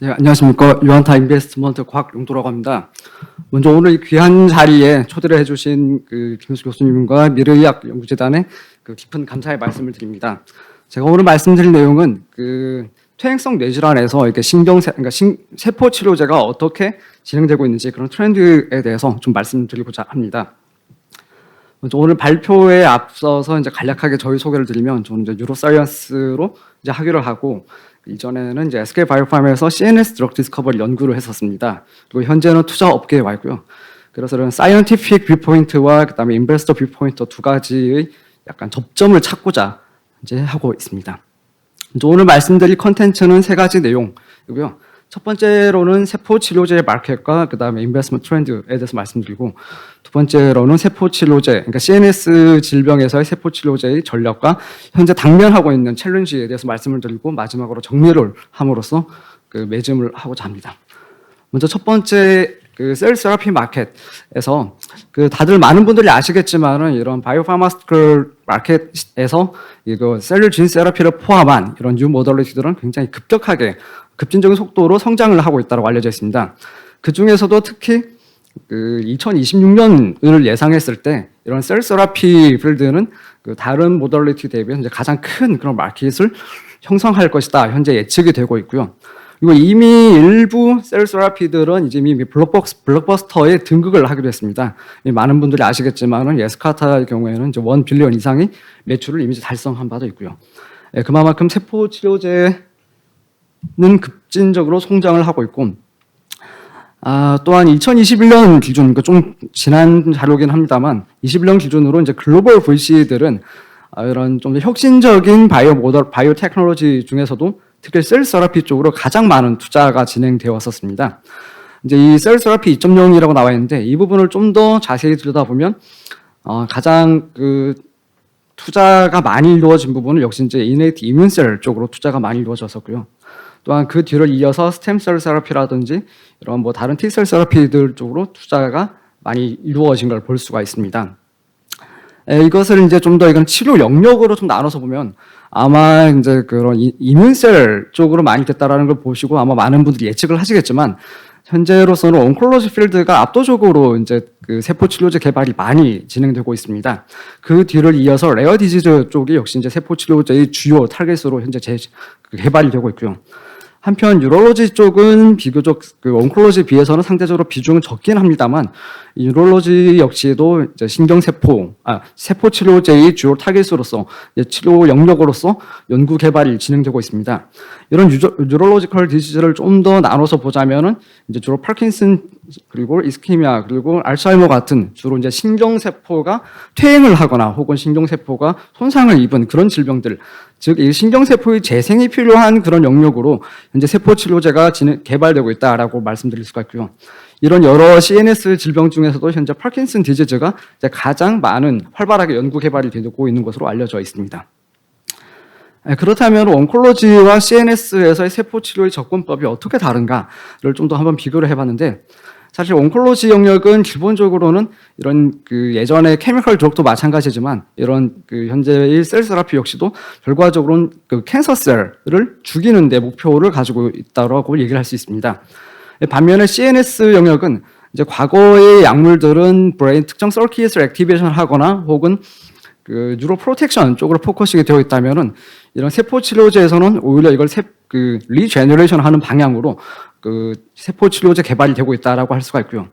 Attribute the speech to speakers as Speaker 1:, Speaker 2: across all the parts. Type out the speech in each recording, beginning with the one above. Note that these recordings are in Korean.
Speaker 1: 네, 안녕하십니까. 유한타 인베스트먼트 곽용도라고 합니다. 먼저 오늘 이 귀한 자리에 초대를 해주신 그 김수 교수님과 미래의학 연구재단의 그 깊은 감사의 말씀을 드립니다. 제가 오늘 말씀드릴 내용은 그 퇴행성 뇌질환에서 이렇게 신경세, 그러니까 신, 세포 치료제가 어떻게 진행되고 있는지 그런 트렌드에 대해서 좀 말씀드리고자 합니다. 먼저 오늘 발표에 앞서서 이제 간략하게 저희 소개를 드리면 저는 이제 뉴로사이언스로 이제 학위를 하고 이전에는 이제 SK 바이오팜에서 CNS 드럭 디스커버리 연구를 했었습니다. 그리고 현재는 투자 업계에 와 있고요. 그래서 이런 사이언티픽 뷰포인트와 그다음에 인베스터 뷰포인트 두 가지의 약간 접점을 찾고자 이제 하고 있습니다. 오늘 말씀드릴 컨텐츠는 세 가지 내용이고요. 첫 번째로는 세포 치료제의 마켓과 그다음에 인베스먼트 트렌드에 대해서 말씀드리고 두 번째로는 세포 치료제, 그러니까 CNS 질병에서의 세포 치료제의 전략과 현재 당면하고 있는 챌린지에 대해서 말씀을 드리고 마지막으로 정리를 함으로써 그 매짐을 하고자 합니다. 먼저 첫 번째 그셀 세라피 마켓에서 그 다들 많은 분들이 아시겠지만은 이런 바이오파마스티컬 마켓에서 이거 셀룰 진 세라피를 포함한 이런 뉴 모더리티들은 굉장히 급격하게 급진적인 속도로 성장을 하고 있다고 알려져 있습니다. 그 중에서도 특히 그 2026년을 예상했을 때 이런 셀 세라피 필드는 그 다른 모더리티 대비 이제 가장 큰 그런 마켓을 형성할 것이다 현재 예측이 되고 있고요. 그리고 이미 일부 셀 세라피들은 이제 이미 블록버스, 블록버스터에 등극을 하기로 했습니다. 많은 분들이 아시겠지만은 예스카타의 경우에는 이제 원 빌리언 이상의 매출을 이미 달성한 바도 있고요. 예, 그만큼 세포 치료제는 급진적으로 성장을 하고 있고, 아, 또한 2021년 기준, 그좀 지난 자료긴 합니다만, 21년 기준으로 이제 글로벌 VC들은 아, 이런 좀 혁신적인 바이오 모델, 바이오 테크놀로지 중에서도 특히 셀 세라피 쪽으로 가장 많은 투자가 진행되어 왔었습니다. 이제 이셀 세라피 2.0이라고 나와 있는데 이 부분을 좀 더 자세히 들여다보면 어, 가장 그 투자가 많이 이루어진 부분은 역시 이제 이네이트 이뮨셀 쪽으로 투자가 많이 이루어졌었고요. 또한 그 뒤를 이어서 스템셀 세라피라든지 이런 뭐 다른 T셀 세라피들 쪽으로 투자가 많이 이루어진 걸 볼 수가 있습니다. 에, 이것을 이제 좀 더 이건 치료 영역으로 좀 나눠서 보면 아마 이제 그런 이- 이뮨셀 쪽으로 많이 됐다라는 걸 보시고 아마 많은 분들이 예측을 하시겠지만 현재로서는 온콜로지 필드가 압도적으로 이제 그 세포 치료제 개발이 많이 진행되고 있습니다. 그 뒤를 이어서 레어 디지즈 쪽이 역시 이제 세포 치료제의 주요 타겟으로 현재 재, 그 개발이 되고 있고요. 한편 유럴로지 쪽은 비교적 그 온콜로지 비해서는 상대적으로 비중은 적긴 합니다만 이 유럴로지 역시도 이제 신경세포 아 세포 치료제의 주요 타겟으로서 치료 영역으로서 연구 개발이 진행되고 있습니다. 이런 유저, 유럴로지컬 디지즈를 좀 더 나눠서 보자면은 이제 주로 파킨슨 그리고 이스케미아 그리고 알츠하이머 같은 주로 이제 신경세포가 퇴행을 하거나 혹은 신경세포가 손상을 입은 그런 질병들 즉 이 신경세포의 재생이 필요한 그런 영역으로 현재 세포 치료제가 진행, 개발되고 있다라고 말씀드릴 수가 있고요. 이런 여러 CNS 질병 중에서도 현재 파킨슨 디지즈가 가장 많은 활발하게 연구 개발이 되고 있는 것으로 알려져 있습니다. 예, 그렇다면 온콜로지와 CNS에서의 세포 치료의 접근법이 어떻게 다른가를 좀 더 한번 비교를 해봤는데 사실 온콜로지 영역은 기본적으로는 이런 그 예전에 케미컬 드럭도 마찬가지지만 이런 그 현재의 셀 세라피 역시도 결과적으로는 그 캔서 셀을 죽이는 데 목표를 가지고 있다고 얘기를 할 수 있습니다. 예, 반면에 CNS 영역은 이제 과거의 약물들은 브레인 특정 서킷을 액티베이션 하거나 혹은 그 뉴로 프로텍션 쪽으로 포커싱이 되어 있다면은 이런 세포 치료제에서는 오히려 이걸 세, 그 리제너레이션 하는 방향으로 그 세포 치료제 개발이 되고 있다라고 할 수가 있고요.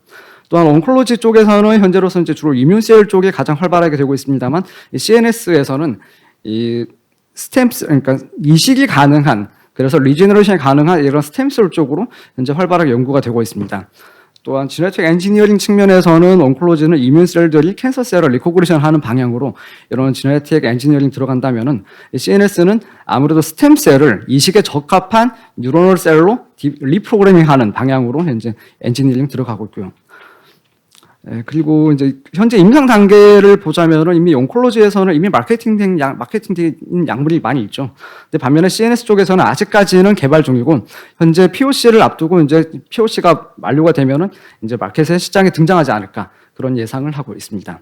Speaker 1: 또한 온콜로지 쪽에서는 현재로서 이제 주로 이뮨셀 쪽에 가장 활발하게 되고 있습니다만 이 CNS에서는 이 스템스 그러니까 이식이 가능한 그래서 리제너레이션이 가능한 이런 스템셀 쪽으로 현재 활발하게 연구가 되고 있습니다. 또한 지네틱 엔지니어링 측면에서는 온콜로지는 이뮨셀들이 캔서셀을 리코그니션 하는 방향으로 이런 지네틱 엔지니어링 들어간다면은 이 CNS는 아무래도 스템셀을 이식에 적합한 뉴로널 셀로 디- 리프로그래밍 하는 방향으로 현재 엔지니어링 들어가고 있고요. 예, 그리고 이제 현재 임상 단계를 보자면은 이미 온콜로지에서는 이미 마케팅된 약, 마케팅된 약물이 많이 있죠. 근데 반면에 CNS 쪽에서는 아직까지는 개발 중이고 현재 POC를 앞두고 이제 POC가 만료가 되면은 이제 마켓에 시장에 등장하지 않을까 그런 예상을 하고 있습니다.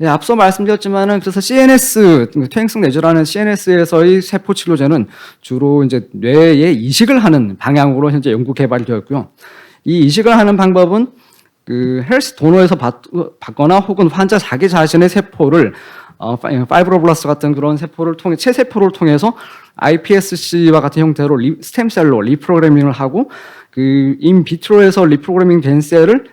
Speaker 1: 예, 앞서 말씀드렸지만은 그래서 CNS 퇴행성 뇌주라는 CNS에서의 세포 치료제는 주로 이제 뇌에 이식을 하는 방향으로 현재 연구 개발이 되었고요. 이 이식을 하는 방법은 그 헬스 도너에서 받, 받거나 혹은 환자 자기 자신의 세포를 어, 파이- 파이브로블라스트 같은 그런 세포를 통해 체세포를 통해서 iPSC와 같은 형태로 리, 스템셀로 리프로그래밍을 하고 그 인비트로에서 리프로그래밍 된 셀을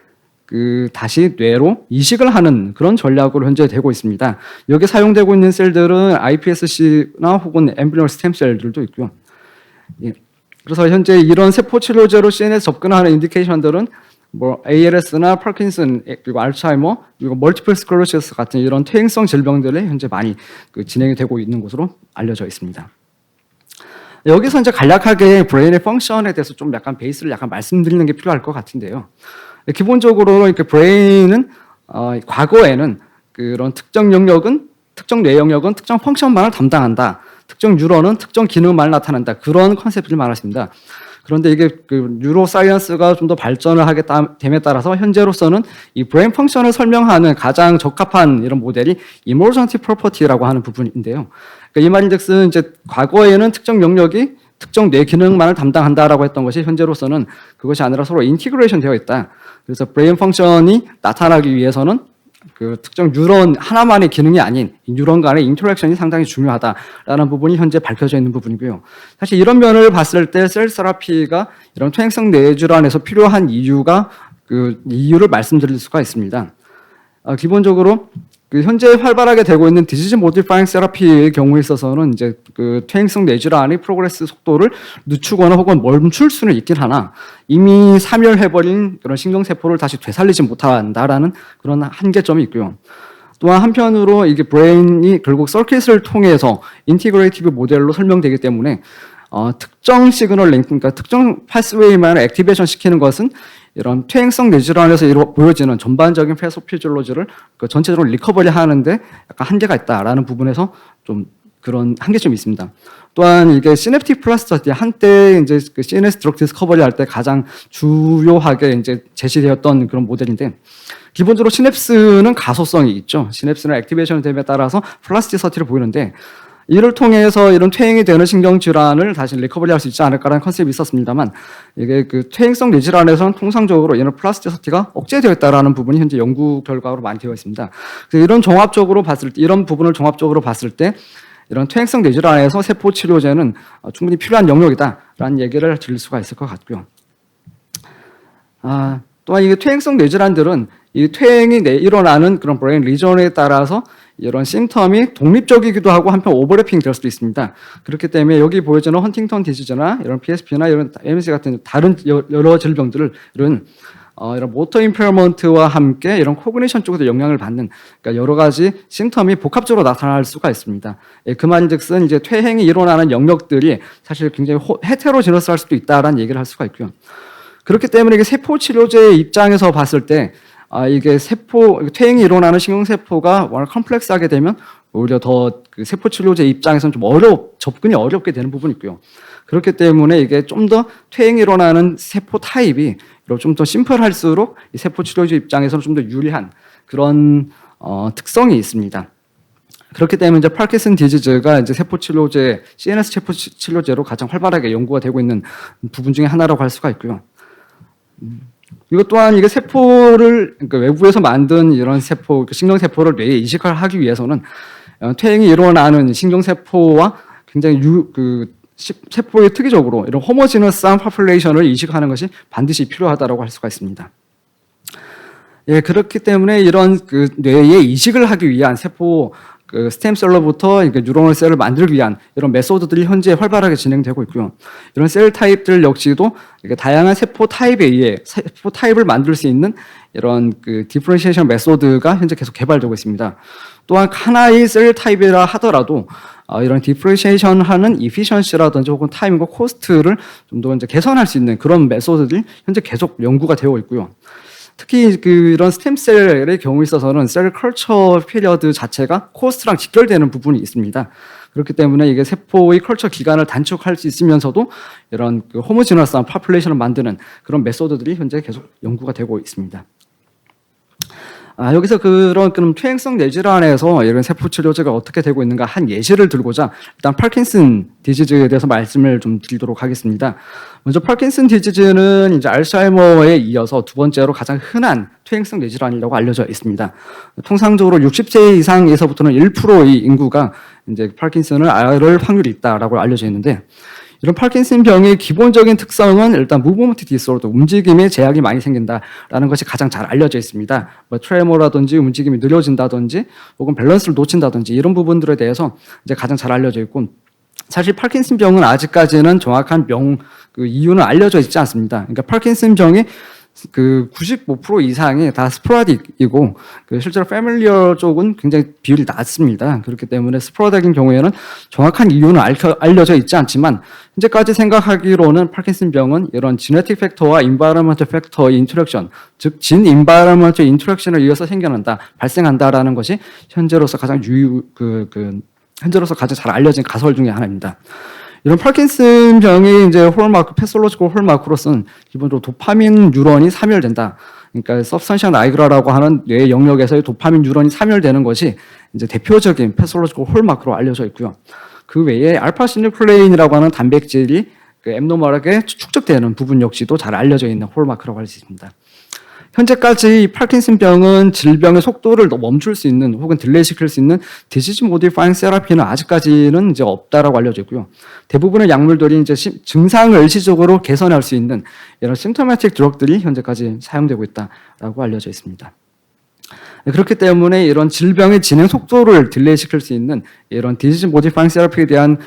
Speaker 1: 그 다시 뇌로 이식을 하는 그런 전략으로 현재 되고 있습니다. 여기 사용되고 있는 셀들은 iPSC나 혹은 엠브리얼 스템 셀들도 있고요. 예. 그래서 현재 이런 세포 치료제로 CNS 접근하는 인디케이션들은 뭐 ALS나 파킨슨 그리고 알츠하이머 그리고 멀티플 스클로시스 같은 이런 퇴행성 질병들이 현재 많이 그 진행이 되고 있는 것으로 알려져 있습니다. 여기서 이제 간략하게 브레인의 펑션에 대해서 좀 약간 베이스를 약간 말씀드리는 게 필요할 것 같은데요. 기본적으로 이렇게 브레인은 어, 과거에는 그런 특정 영역은 특정 뇌 영역은 특정 펑션만을 담당한다. 특정 뉴런은 특정 기능만을 나타낸다. 그런 컨셉을 말했습니다. 그런데 이게 그 뉴로 사이언스가 좀 더 발전을 하게 따- 됨에 따라서 현재로서는 이 브레인 펑션을 설명하는 가장 적합한 이런 모델이 이머전티 프로퍼티라고 하는 부분인데요. 그러니까 이 말인즉슨 이제 과거에는 특정 영역이 특정 뇌 기능만을 담당한다라고 했던 것이 현재로서는 그것이 아니라 서로 인티그레이션 되어 있다. 그래서 브레인 펑션이 나타나기 위해서는 그 특정 뉴런 하나만의 기능이 아닌 이 뉴런 간의 인터랙션이 상당히 중요하다라는 부분이 현재 밝혀져 있는 부분이고요. 사실 이런 면을 봤을 때 셀 세라피가 이런 퇴행성 뇌질환에서 필요한 이유가 그 이유를 말씀드릴 수가 있습니다. 어, 기본적으로 그 현재 활발하게 되고 있는 디지즈 모디파잉 세라피의 경우에 있어서는 이제 그 퇴행성 뇌질환의 프로그레스 속도를 늦추거나 혹은 멈출 수는 있긴 하나 이미 사멸해버린 그런 신경세포를 다시 되살리지 못한다라는 그런 한계점이 있고요. 또한 한편으로 이게 브레인이 결국 서킷을 통해서 인티그레이티브 모델로 설명되기 때문에 어, 특정 시그널 링크, 그러니까 특정 파스웨이만 액티베이션 시키는 것은 이런 퇴행성 뇌질환에서 이루- 보여지는 전반적인 페소피졸로지를 그 전체적으로 리커버리 하는데 약간 한계가 있다라는 부분에서 좀 그런 한계점이 있습니다. 또한 이게 시냅틱 플라스터티 한때 이제 그 CNS 드럭 디스커버리 할 때 가장 주요하게 이제 제시되었던 그런 모델인데 기본적으로 시냅스는 가소성이 있죠. 시냅스는 액티베이션 됨에 따라서 플라스티서티를 보이는데 이를 통해서 이런 퇴행이 되는 신경 질환을 다시 리커버리 할 수 있지 않을까라는 컨셉이 있었습니다만 이게 그 퇴행성 뇌질환에서는 통상적으로 이런 플라스티서티가 억제되어 있다라는 부분이 현재 연구 결과로 많이 되어 있습니다. 그래서 이런 종합적으로 봤을 때 이런 부분을 종합적으로 봤을 때 이런 퇴행성 뇌질환에서 세포 치료제는 어, 충분히 필요한 영역이다라는 얘기를 드릴 수가 있을 것 같고요. 아, 또한 이게 퇴행성 뇌질환들은 이 퇴행이 내 일어나는 그런 브레인 리전에 따라서 이런 심텀이 독립적이기도 하고 한편 오버래핑 될 수도 있습니다. 그렇기 때문에 여기 보여지는 헌팅턴 디지즈나 이런 PSP나 이런 MS 같은 다른 여- 여러 질병들은 어, 이런 모터 임페어먼트와 함께 이런 코그니션 쪽에도 영향을 받는 그러니까 여러 가지 심텀이 복합적으로 나타날 수가 있습니다. 예, 그 말인즉슨 이제 퇴행이 일어나는 영역들이 사실 굉장히 호, 헤테로지너스할 수도 있다라는 얘기를 할 수가 있고요. 그렇기 때문에 이게 세포 치료제 입장에서 봤을 때 아, 이게 세포 퇴행이 일어나는 신경세포가 워낙 컴플렉스하게 되면 오히려 더 그 세포 치료제 입장에서는 좀 어려 접근이 어렵게 되는 부분이 있고요. 그렇기 때문에 이게 좀 더 퇴행이 일어나는 세포 타입이 좀 더 심플할수록 이 세포 치료제 입장에서는 좀 더 유리한 그런 어, 특성이 있습니다. 그렇기 때문에 이제 파킨슨 디지즈가 이제 세포 치료제, CNS 세포 치- 치료제로 가장 활발하게 연구가 되고 있는 부분 중에 하나라고 할 수가 있고요. 음, 이것 또한 이게 세포를 그러니까 외부에서 만든 이런 세포, 그 신경 세포를 뇌에 이식을 하기 위해서는 어, 퇴행이 일어나는 신경 세포와 굉장히 유, 그 시- 세포의 특이적으로 이런 호모지너스한 파퓰레이션을 이식하는 것이 반드시 필요하다고 할 수가 있습니다. 예, 그렇기 때문에 이런 그 뇌에 이식을 하기 위한 세포 그 스템 셀로부터 이렇게 뉴런을 셀을 만들기 위한 이런 메소드들이 현재 활발하게 진행되고 있고요. 이런 셀 타입들 역시도 다양한 세포 타입에 의해 세포 타입을 만들 수 있는 이런 그 디퍼런시에이션 메소드가 현재 계속 개발되고 있습니다. 또한 하나의 셀 타입이라 하더라도 어, 이런 디퍼런시에이션 하는 이피션시라든지 혹은 타임과 코스트를 좀 더 이제 개선할 수 있는 그런 메소드들이 현재 계속 연구가 되어 있고요. 특히 그 이런 스템셀의 경우에 있어서는 셀 컬처 피리어드 자체가 코스트랑 직결되는 부분이 있습니다. 그렇기 때문에 이게 세포의 컬처 기간을 단축할 수 있으면서도 이런 그 호모지너스한 파퓰레이션을 만드는 그런 메소드들이 현재 계속 연구가 되고 있습니다. 아, 여기서 그런 그럼 퇴행성 뇌질환에서 이런 세포 치료제가 어떻게 되고 있는가 한 예시를 들고자 일단 파킨슨 디지즈에 대해서 말씀을 좀 드리도록 하겠습니다. 먼저 파킨슨 디지즈는 이제 알츠하이머에 이어서 두 번째로 가장 흔한 퇴행성 뇌질환이라고 알려져 있습니다. 통상적으로 60세 이상에서부터는 1%의 인구가 이제 파킨슨을 앓을 확률이 있다라고 알려져 있는데 이런 파킨슨 병의 기본적인 특성은 일단 무브먼트 디스오더, 움직임에 제약이 많이 생긴다라는 것이 가장 잘 알려져 있습니다. 뭐 트레모라든지 움직임이 느려진다든지 혹은 밸런스를 놓친다든지 이런 부분들에 대해서 이제 가장 잘 알려져 있고 사실 파킨슨 병은 아직까지는 정확한 병그 이유는 알려져 있지 않습니다. 그러니까 파킨슨 병이 그 95% 이상이 다 스포라딕이고 그 실제로 패밀리어 쪽은 굉장히 비율이 낮습니다. 그렇기 때문에 스포라딕인 경우에는 정확한 이유는 알려, 알려져 있지 않지만 현재까지 생각하기로는 파킨슨 병은 이런 지네틱 팩터와 인바이러먼트 팩터의 인터랙션, 즉 진 인바이러먼트 인터랙션을 이어서 생겨난다, 발생한다라는 것이 현재로서 가장 유유 그, 그 현재로서 가장 잘 알려진 가설 중에 하나입니다. 이런 파킨슨 병이 이제 홀마크, 패솔로지컬 홀마크로서는 기본적으로 도파민 뉴런이 사멸된다. 그러니까 서브스탄시아 나이그라라고 하는 뇌 영역에서의 도파민 뉴런이 사멸되는 것이 이제 대표적인 패솔로지컬 홀마크로 알려져 있고요. 그 외에 알파 시뉴클레인이라고 하는 단백질이 그 앱노멀하게 축적되는 부분 역시도 잘 알려져 있는 홀마크라고 할 수 있습니다. 현재까지 파킨슨 병은 질병의 속도를 멈출 수 있는 혹은 딜레이시킬 수 있는 디지즈 모디파잉 세라피는 아직까지는 이제 없다라고 알려져 있고요. 대부분의 약물들이 이제 시, 증상을 일시적으로 개선할 수 있는 이런 심토마틱 드럭들이 현재까지 사용되고 있다라고 알려져 있습니다. 그렇기 때문에 이런 질병의 진행 속도를 딜레이시킬 수 있는 이런 디지즈 모디파잉 세라피에 대한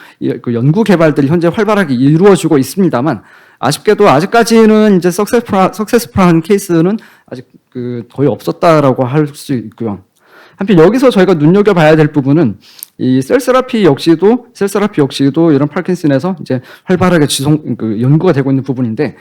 Speaker 1: 그 연구 개발들이 현재 활발하게 이루어지고 있습니다만 아쉽게도 아직까지는 이제 석세스풀한 케이스는 아직 그 거의 없었다라고 할 수 있고요. 한편 여기서 저희가 눈여겨봐야 될 부분은 이 셀세라피 역시도 셀세라피 역시도 이런 파킨슨에서 이제 활발하게 지속 그 연구가 되고 있는 부분인데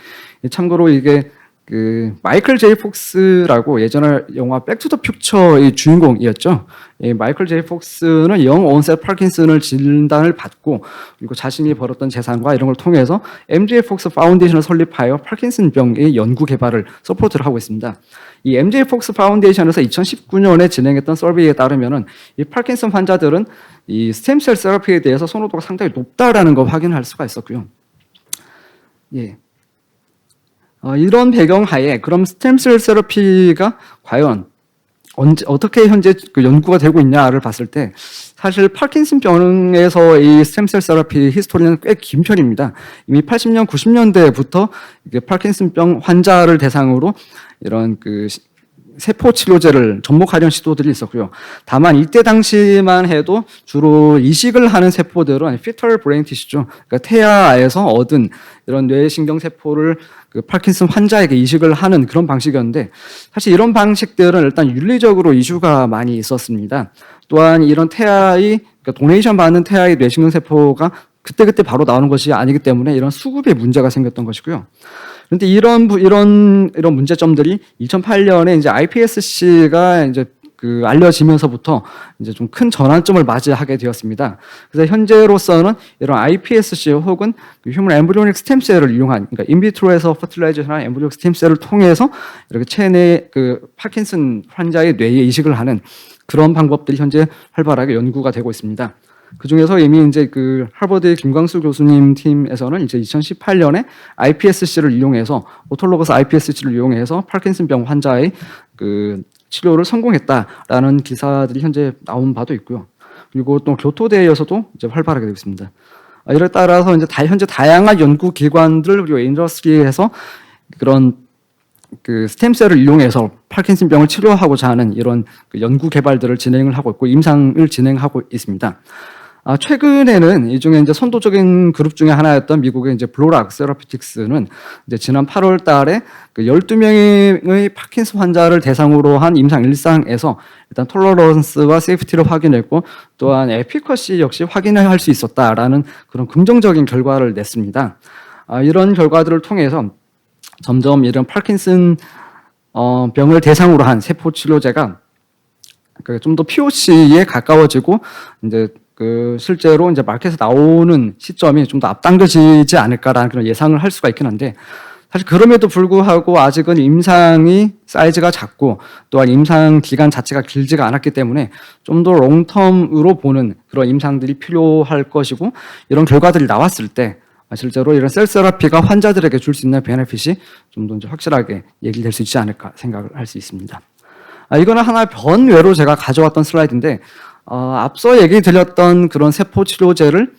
Speaker 1: 참고로 이게 그 마이클 제이 폭스라고 예전에 영화 백투더 퓨처의 주인공이었죠. 이 마이클 제이 폭스는 영 온셋 파킨슨을 진단을 받고 그리고 자신이 벌었던 재산과 이런 걸 통해서 MJ 폭스 파운데이션을 설립하여 파킨슨 병의 연구 개발을 서포트를 하고 있습니다. 이 MJ 폭스 파운데이션에서 2019년에 진행했던 서비에 따르면은 이 파킨슨 환자들은 이 스템셀 세라피에 대해서 선호도가 상당히 높다라는 걸 확인할 수가 있었고요. 예. 어, 이런 배경 하에 그럼 스템셀 세라피가 과연 언제 어떻게 현재 그 연구가 되고 있냐를 봤을 때 사실 파킨슨 병에서 이 스템셀 세라피 히스토리는 꽤 긴 편입니다. 이미 80년 90년대부터 이게 파킨슨 병 환자를 대상으로 이런 그 세포 치료제를 접목하려는 시도들이 있었고요. 다만 이때 당시만 해도 주로 이식을 하는 세포들은 피털 브레인 티슈죠. 그러니까 태아에서 얻은 이런 뇌신경 세포를 그 파킨슨 환자에게 이식을 하는 그런 방식이었는데 사실 이런 방식들은 일단 윤리적으로 이슈가 많이 있었습니다. 또한 이런 태아의 그러니까 도네이션 받는 태아의 뇌신경 세포가 그때그때 바로 나오는 것이 아니기 때문에 이런 수급에 문제가 생겼던 것이고요. 그런데 이런 이런 이런 문제점들이 2008년에 이제 iPSC가 이제 그 알려지면서부터 이제 좀 큰 전환점을 맞이하게 되었습니다. 그래서 현재로서는 이런 iPSC 혹은 휴먼 엠브리오닉 스템셀을 이용한 그러니까 인비트로에서 퍼틸라이제이션한 엠브리오 스템셀을 통해서 이렇게 체내 그 파킨슨 환자의 뇌에 이식을 하는 그런 방법들이 현재 활발하게 연구가 되고 있습니다. 그 중에서 이미 이제 그 하버드 김광수 교수님 팀에서는 이제 2018년에 iPSC를 이용해서 오톨로거스 iPSC를 이용해서 파킨슨병 환자의 그 치료를 성공했다라는 기사들이 현재 나온 바도 있고요. 그리고 또 교토대에서도 이제 활발하게 되고 있습니다. 아, 이에 따라서 이제 다 현재 다양한 연구 기관들 그리고 인더스트리에서 그런 그 스템셀을 이용해서 파킨슨 병을 치료하고자 하는 이런 그 연구 개발들을 진행을 하고 있고 임상을 진행하고 있습니다. 아, 최근에는 이 중에 이제 선도적인 그룹 중에 하나였던 미국의 이제 블로락 세라피틱스는 이제 지난 8월 달에 그 12명의 파킨슨 환자를 대상으로 한 임상 일상에서 일단 톨러런스와 세이프티를 확인했고 또한 에피커시 역시 확인을 할 수 있었다라는 그런 긍정적인 결과를 냈습니다. 아, 이런 결과들을 통해서 점점 이런 파킨슨 어, 병을 대상으로 한 세포 치료제가 그좀더 POC에 가까워지고 이제 그 실제로 이제 마켓에 나오는 시점이 좀 더 앞당겨지지 않을까라는 그런 예상을 할 수가 있긴 한데 사실 그럼에도 불구하고 아직은 임상이 사이즈가 작고 또한 임상 기간 자체가 길지가 않았기 때문에 좀 더 롱텀으로 보는 그런 임상들이 필요할 것이고 이런 결과들이 나왔을 때 실제로 이런 셀 세라피가 환자들에게 줄 수 있는 베네핏이 좀 더 확실하게 얘기될 수 있지 않을까 생각을 할 수 있습니다. 아, 이거는 하나의 변외로 제가 가져왔던 슬라이드인데 어, 앞서 얘기 드렸던 그런 세포 치료제를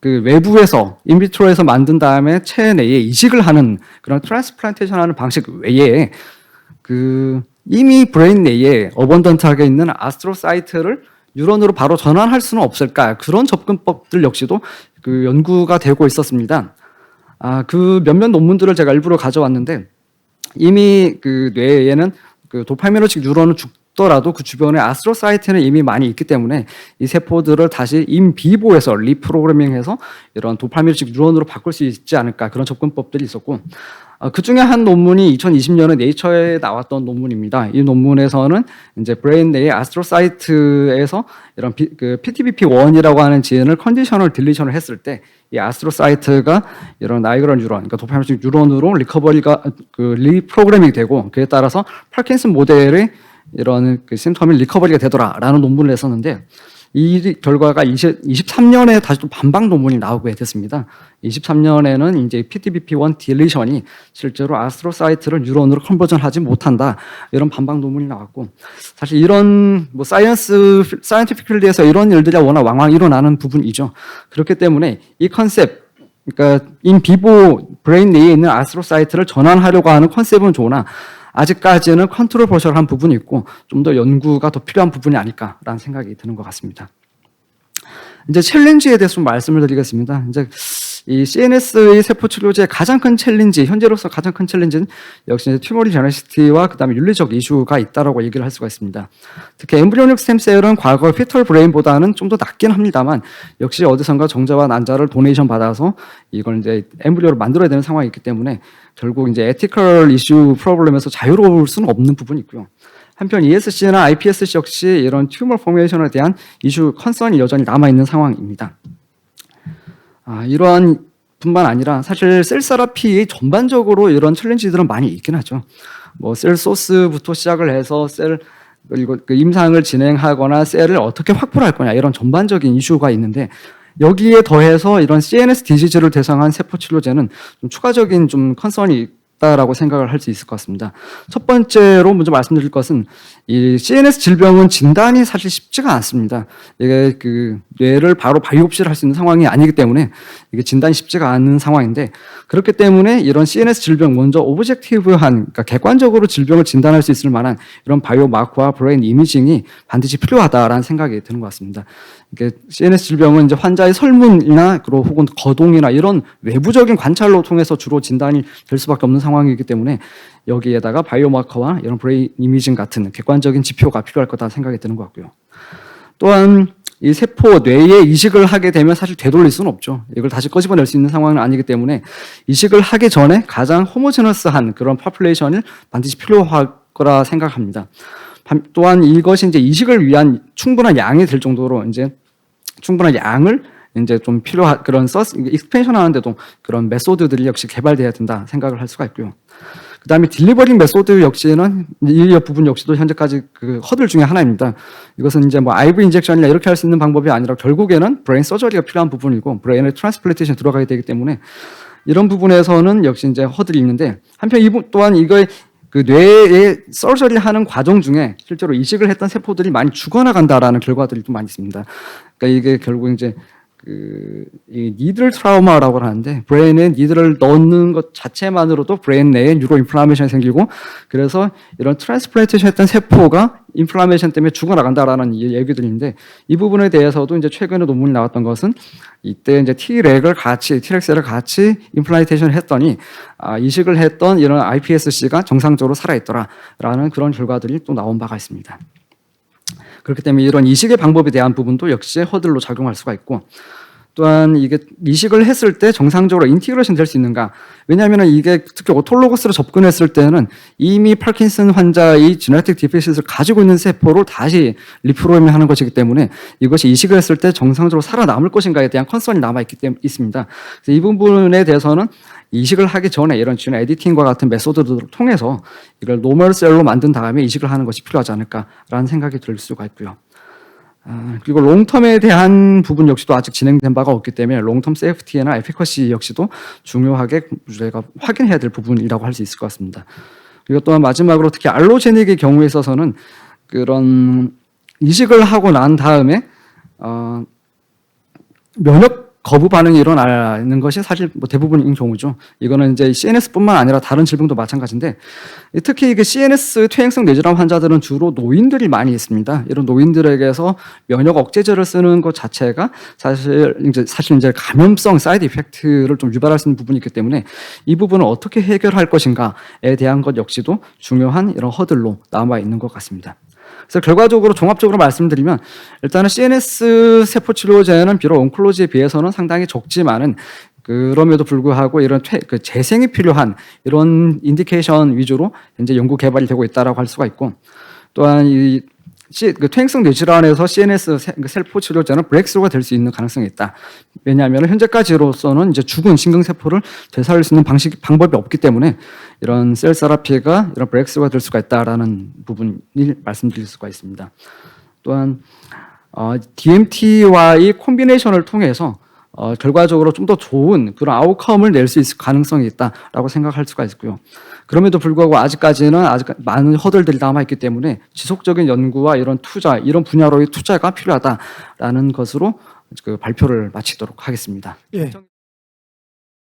Speaker 1: 그 외부에서 인비트로에서 만든 다음에 체내에 이식을 하는 그런 트랜스플란테이션 하는 방식 외에 그 이미 브레인 내에 어번던트하게 있는 아스트로사이트를 뉴런으로 바로 전환할 수는 없을까 그런 접근법들 역시도 그 연구가 되고 있었습니다. 아, 그 몇몇 논문들을 제가 일부러 가져왔는데 이미 그 뇌에는 그 뉴런은 죽 더라도 그 주변에 아스트로사이트는 이미 많이 있기 때문에 이 세포들을 다시 인비보에서 리프로그래밍해서 이런 도파미너직 뉴런으로 바꿀 수 있지 않을까 그런 접근법들이 있었고 어, 그 중에 한 논문이 2020년에 네이처에 나왔던 논문입니다. 이 논문에서는 이제 브레인 내의 아스트로사이트에서 이런 비, 그 PTBP1이라고 하는 지인을 컨디셔널 딜리션을 했을 때 이 아스트로사이트가 이런 나이그런 뉴런, 그러니까 도파민식 뉴런으로 리커버리가 그 리프로그래밍이 되고 그에 따라서 파킨슨 모델의 이런 그 심텀이 리커버리가 되더라라는 논문을 냈었는데 이 결과가 20, 23년에 다시 또 반박 논문이 나오게 됐습니다. 23년에는 이제 PTBP1 딜리션이 실제로 아스트로사이트를 뉴런으로 컨버전하지 못한다 이런 반박 논문이 나왔고 사실 이런 뭐 사이언스 사이언티픽 필드에서 이런 일들이 워낙 왕왕 일어나는 부분이죠. 그렇기 때문에 이 컨셉 그러니까 인비보 브레인 내에 있는 아스트로사이트를 전환하려고 하는 컨셉은 좋으나 아직까지는 컨트롤 버셜한 부분이 있고 좀 더 연구가 더 필요한 부분이 아닐까라는 생각이 드는 것 같습니다. 이제 챌린지에 대해서 좀 말씀을 드리겠습니다. 이제 이 CNS의 세포 치료제의 가장 큰 챌린지, 현재로서 가장 큰 챌린지는 역시 튜머리 제너시티와 그다음에 윤리적 이슈가 있다라고 얘기를 할 수가 있습니다. 특히 엠브리오닉 스템셀은 과거 피털 브레인보다는 좀더 낫긴 합니다만 역시 어디선가 정자와 난자를 도네이션 받아서 이걸 이제 엠브리오를 만들어야 되는 상황이 있기 때문에 결국 이제 에티컬 이슈 프로블럼에서 자유로울 수는 없는 부분이 있고요. 한편 ESC나 iPSC 역시 이런 튜머 포메이션에 대한 이슈 컨선이 여전히 남아 있는 상황입니다. 아, 이러한 뿐만 아니라 사실 셀 세라피 전반적으로 이런 챌린지들은 많이 있긴 하죠. 뭐 셀 소스부터 시작을 해서 셀 그리고 그 임상을 진행하거나 셀을 어떻게 확보를 할 거냐 이런 전반적인 이슈가 있는데 여기에 더해서 이런 CNS 디지즈를 대상한 세포 치료제는 좀 추가적인 좀 컨선이 있다라고 생각을 할 수 있을 것 같습니다. 첫 번째로 먼저 말씀드릴 것은 이 CNS 질병은 진단이 사실 쉽지가 않습니다. 이게 그 뇌를 바로 바이옵시를 할 수 있는 상황이 아니기 때문에 이게 진단이 쉽지가 않은 상황인데 그렇기 때문에 이런 CNS 질병 먼저 오브젝티브한 그러니까 객관적으로 질병을 진단할 수 있을 만한 이런 바이오 마커와 브레인 이미징이 반드시 필요하다라는 생각이 드는 것 같습니다. 이게 CNS 질병은 이제 환자의 설문이나 그리고 혹은 거동이나 이런 외부적인 관찰로 통해서 주로 진단이 될 수밖에 없는 상황이기 때문에 여기에다가 바이오마커와 이런 브레인 이미징 같은 객관적인 지표가 필요할 거다 생각이 드는 것 같고요. 또한 이 세포 뇌에 이식을 하게 되면 사실 되돌릴 수는 없죠. 이걸 다시 꺼집어낼 수 있는 상황은 아니기 때문에 이식을 하기 전에 가장 호모제너스한 그런 파퓰레이션을 반드시 필요할 거라 생각합니다. 또한 이것이 이제 이식을 위한 충분한 양이 될 정도로 이제 충분한 양을 이제 좀 필요한 그런 서스 익스펜션 하는데도 그런 메소드들이 역시 개발돼야 된다 생각을 할 수가 있고요. 그 다음에 딜리버링 메소드 역시는 이 부분 역시도 현재까지 그 허들 중에 하나입니다. 이것은 이제 뭐 IV 인젝션이나 이렇게 할 수 있는 방법이 아니라 결국에는 브레인 서저리가 필요한 부분이고 브레인의 트랜스플레이테이션 들어가게 되기 때문에 이런 부분에서는 역시 이제 허들이 있는데 한편 이분 또한 이거의 그 뇌에 서저리 하는 과정 중에 실제로 이식을 했던 세포들이 많이 죽어나간다라는 결과들이 좀 많이 있습니다. 그러니까 이게 결국 이제 그이 니들 트라우마라고 하는데 브레인에 니들을 넣는 것 자체만으로도 브레인 내에 뉴로 인플라메이션이 생기고 그래서 이런 트랜스플레이테이션 했던 세포가 인플라메이션 때문에 죽어나간다라는 얘기들인데 이 부분에 대해서도 이제 최근에 논문이 나왔던 것은 이때 이제 T렉을 같이 T렉셀을 같이 인플라이테이션을 했더니 아, 이식을 했던 이런 iPSC가 정상적으로 살아있더라라는 그런 결과들이 또 나온 바가 있습니다. 그렇기 때문에 이런 이식의 방법에 대한 부분도 역시 허들로 작용할 수가 있고 또한 이게 이식을 했을 때 정상적으로 인티그레이션 될 수 있는가? 왜냐하면 이게 특히 오톨로거스로 접근했을 때는 이미 파킨슨 환자의 지네틱 디피시스를 가지고 있는 세포를 다시 리프로밍 하는 것이기 때문에 이것이 이식을 했을 때 정상적으로 살아남을 것인가에 대한 컨선이 남아 있기 때문에 있습니다. 이 부분에 대해서는 이식을 하기 전에 이런 지원 에디팅과 같은 메소드들을 통해서 이걸 노멀 셀로 만든 다음에 이식을 하는 것이 필요하지 않을까라는 생각이 들 수가 있고요. 아, 그리고 롱텀에 대한 부분 역시도 아직 진행된 바가 없기 때문에 롱텀 세이프티나 에피커시 역시도 중요하게 저희가 확인해야 될 부분이라고 할 수 있을 것 같습니다. 그리고 또한 마지막으로 특히 알로제닉의 경우에 있어서는 그런 이식을 하고 난 다음에 어, 면역 거부 반응이 일어나는 것이 사실 뭐 대부분인 경우죠. 이거는 이제 CNS뿐만 아니라 다른 질병도 마찬가지인데 특히 이게 CNS 퇴행성 뇌질환 환자들은 주로 노인들이 많이 있습니다. 이런 노인들에게서 면역 억제제를 쓰는 것 자체가 사실 이제 사실 이제 감염성 사이드 이펙트를 좀 유발할 수 있는 부분이 있기 때문에 이 부분을 어떻게 해결할 것인가에 대한 것 역시도 중요한 이런 허들로 남아 있는 것 같습니다. 그래서 결과적으로 종합적으로 말씀드리면 일단은 CNS 세포 치료제는 비록 온클로지에 비해서는 상당히 적지만은 그럼에도 불구하고 이런 퇴, 그 재생이 필요한 이런 인디케이션 위주로 현재 연구 개발이 되고 있다라고 할 수가 있고 또한 이 시, 그 퇴행성 뇌질환에서 CNS 세, 그 치료제는 브렉스루가 될 수 있는 가능성이 있다. 왜냐하면 현재까지로서는 이제 죽은 신경세포를 되살릴 수 있는 방식 방법이 없기 때문에 이런 셀 세라피가 이런 브렉스루가 될 수가 있다라는 부분을 말씀드릴 수가 있습니다. 또한 어, DMT와의 콤비네이션을 통해서 어, 결과적으로 좀 더 좋은 그런 아웃컴을 낼 수 있을 가능성이 있다라고 생각할 수가 있고요. 그럼에도 불구하고 아직까지는 아직 많은 허들들이 남아 있기 때문에 지속적인 연구와 이런 투자, 이런 분야로의 투자가 필요하다라는 것으로 그 발표를 마치도록 하겠습니다.
Speaker 2: 예.